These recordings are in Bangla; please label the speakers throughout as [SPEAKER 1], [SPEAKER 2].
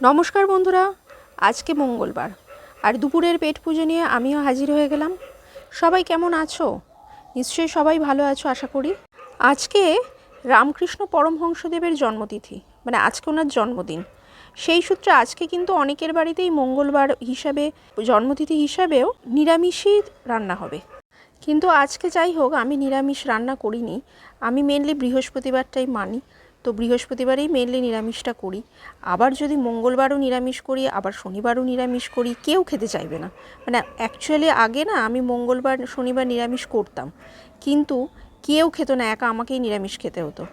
[SPEAKER 1] নমস্কার বন্ধুরা, আজকে মঙ্গলবার। আর দুপুরের পেট পুজো নিয়ে আমিও হাজির হয়ে গেলাম। সবাই কেমন আছো? নিশ্চয়ই সবাই ভালো আছো, আশা করি। আজকে রামকৃষ্ণ পরমহংসদেবের জন্মতিথি মানে আজকে ওনার জন্মদিন। সেই সূত্রে আজকে কিন্তু অনেকের বাড়িতেই মঙ্গলবার হিসাবে, জন্মতিথি হিসাবেও নিরামিষই রান্না হবে। কিন্তু আজকে যাই হোক, আমি নিরামিষ রান্না করিনি। আমি মেনলি বৃহস্পতিবারটাই মানি। তো বৃহস্পতিবারেই মেনলি নিরামিষটা করি। আবার যদি মঙ্গলবারও নিরামিষ করি, আবার শনিবারও নিরামিষ করি, কেউ খেতে চাইবে না। মানে অ্যাকচুয়ালি আগে না আমি মঙ্গলবার, শনিবার নিরামিষ করতাম। কিন্তু কেউ খেত না, একা আমাকেই নিরামিষ খেতে হতো।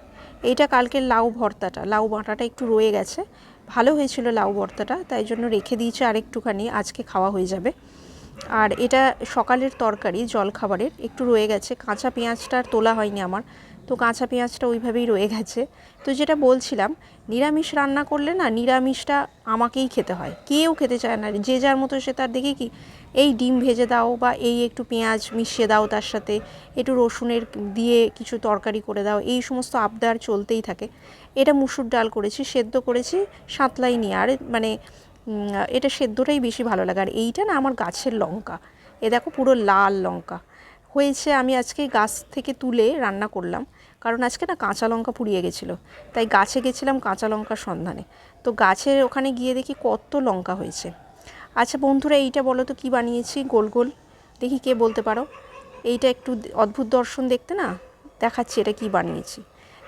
[SPEAKER 1] এইটা কালকের লাউ ভর্তাটা, লাউ বাটাটা একটু রয়ে গেছে। ভালো হয়েছিল লাউ ভর্তাটা, তাই জন্য রেখে দিয়েছি আর একটুখানি আজকে খাওয়া হয়ে যাবে। আর এটা সকালের তরকারি, জলখাবারের, একটু রয়ে গেছে। কাঁচা পেঁয়াজটা আর তোলা হয়নি আমার। তো কাঁচা পেঁয়াজটা ওইভাবেই রয়ে গেছে। তো যেটা বলছিলাম, নিরামিষ রান্না করলে না নিরামিষটা আমাকেই খেতে হয়। কেউ খেতে চায় না। যে যার মতো সে তার দেখে কি, এই ডিম ভেজে দাও বা এই একটু পেঁয়াজ মিশিয়ে দাও তার সাথে, একটু রসুনের দিয়ে কিছু তরকারি করে দাও, এই সমস্ত আবদার চলতেই থাকে। এটা মুসুর ডাল করেছি, সেদ্ধ করেছি, সাঁতলাই নিয়ে। আর মানে এটা সেদ্ধটাই বেশি ভালো লাগে। আর এইটা না আমার গাছের লঙ্কা। এ দেখো পুরো লাল লঙ্কা। হয়েছে, আমি আজকে গাছ থেকে তুলে রান্না করলাম। কারণ আজকে না কাঁচা লঙ্কা পুড়িয়ে গেছিল। তাই গাছে গেছিলাম কাঁচা লঙ্কার সন্ধানে। তো গাছের ওখানে গিয়ে দেখি কত লঙ্কা হয়েছে। আচ্ছা বন্ধুরা, এইটা বলো তো কী বানিয়েছি? গোল গোল। দেখি কে বলতে পারো। এইটা একটু অদ্ভুত দর্শন দেখতে না? দেখাচ্ছি এটা কি বানিয়েছি।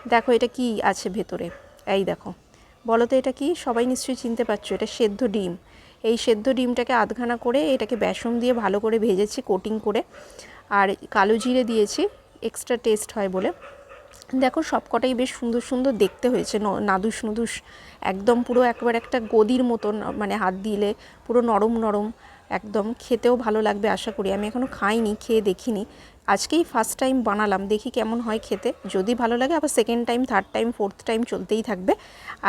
[SPEAKER 1] দেখো এটা কি আছে ভেতরে। এই দেখো। বলো তো এটা কি? সবাই নিশ্চয়ই চিনতে পারছ, এটা সেদ্ধ ডিম। এই সেদ্ধ ডিমটাকে আধখানা করে এটাকে বেসন দিয়ে ভালো করে ভেজেছি, কোটিং করে। আর কালো জিরে দিয়েছি এক্সট্রা টেস্ট হয় বলে। দেখো সবকটাই বেশ সুন্দর সুন্দর দেখতে হয়েছে নাদুস নুদুস, একদম পুরো একবার একটা গদির মতন মানে হাত দিলে পুরো নরম নরম, একদম খেতেও ভালো লাগবে আশা করি। আমি এখনও খাইনি, খেয়ে দেখিনি। আজকেই ফার্স্ট টাইম বানালাম, দেখি কেমন হয় খেতে। যদি ভালো লাগে আবার second time third time fourth time চলতেই থাকবে।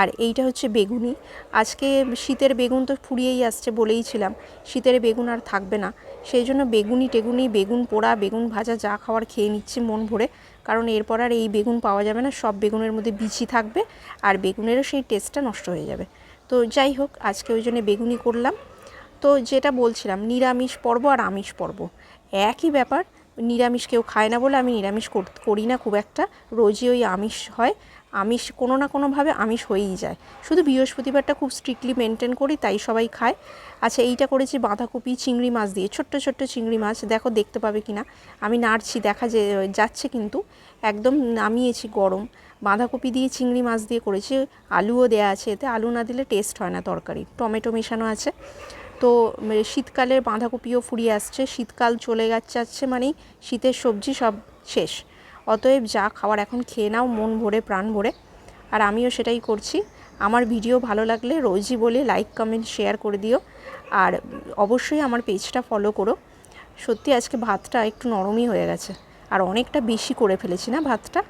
[SPEAKER 1] আর এইটা হচ্ছে বেগুনি। আজকে শীতের বেগুন তো ফুরিয়েই আসছে বলেইছিলাম শীতের বেগুন আর থাকবে না। সেই জন্য বেগুনি টেগুনি, বেগুন পোড়া, বেগুন ভাজা যা খাওয়ার খেয়ে নিচ্ছি মন ভরে। কারণ এরপর আর এই বেগুন পাওয়া যাবে না, সব বেগুনের মধ্যে বিচি থাকবে আর বেগুনেরও সেই টেস্টটা নষ্ট হয়ে যাবে। তো যাই হোক, আজকে ওই জন্য বেগুনি করলাম। তো যেটা বলছিলাম, নিরামিষ পর্ব আর আমিষ পর্ব। একই ব্যাপার নিরামিষ কেউ খায় না বলে আমি নিরামিষ কর- না খুব একটা। রোজই ওই আমিষ হয়। আমিষ কোনো না কোনোভাবে আমিষ হয়েই যায়। শুধু বৃহস্পতিবারটা খুব স্ট্রিক্টলি মেনটেন করি, তাই সবাই খায়। আচ্ছা এইটা করেছি বাঁধাকপি, চিংড়ি মাছ দিয়ে। ছোট্ট ছোট্ট চিংড়ি মাছ, দেখো দেখতে পাবে কি না আমি নাড়ছি, দেখা যে, যাচ্ছে কিন্তু। একদম নামিয়েছি গরম। বাঁধাকপি দিয়ে চিংড়ি মাছ দিয়ে করেছি। আলুও দেয়া আছে এতে। আলু না দিলে টেস্ট হয় না তরকারি। টমেটো মেশানো আছে। তো উম, শীতকালের বাঁধাকপিও ফুরিয়ে আসছে শীতকাল চলে যাচ্ছে আসছে মানেই শীতের সবজি সব শেষ। অতএব যা খাবার এখন খেয়ে নাও মন ভরে প্রাণ ভরে। আর আমিও সেটাই করছি। আমার ভিডিও ভালো লাগলে রোজই বলে লাইক কমেন্ট শেয়ার করে দিও। আর অবশ্যই আমার পেজটা ফলো করো। সত্যি আজকে ভাতটা একটু নরমই হয়ে গেছে। আর অনেকটা বেশি করে ফেলেছি না ভাতটা?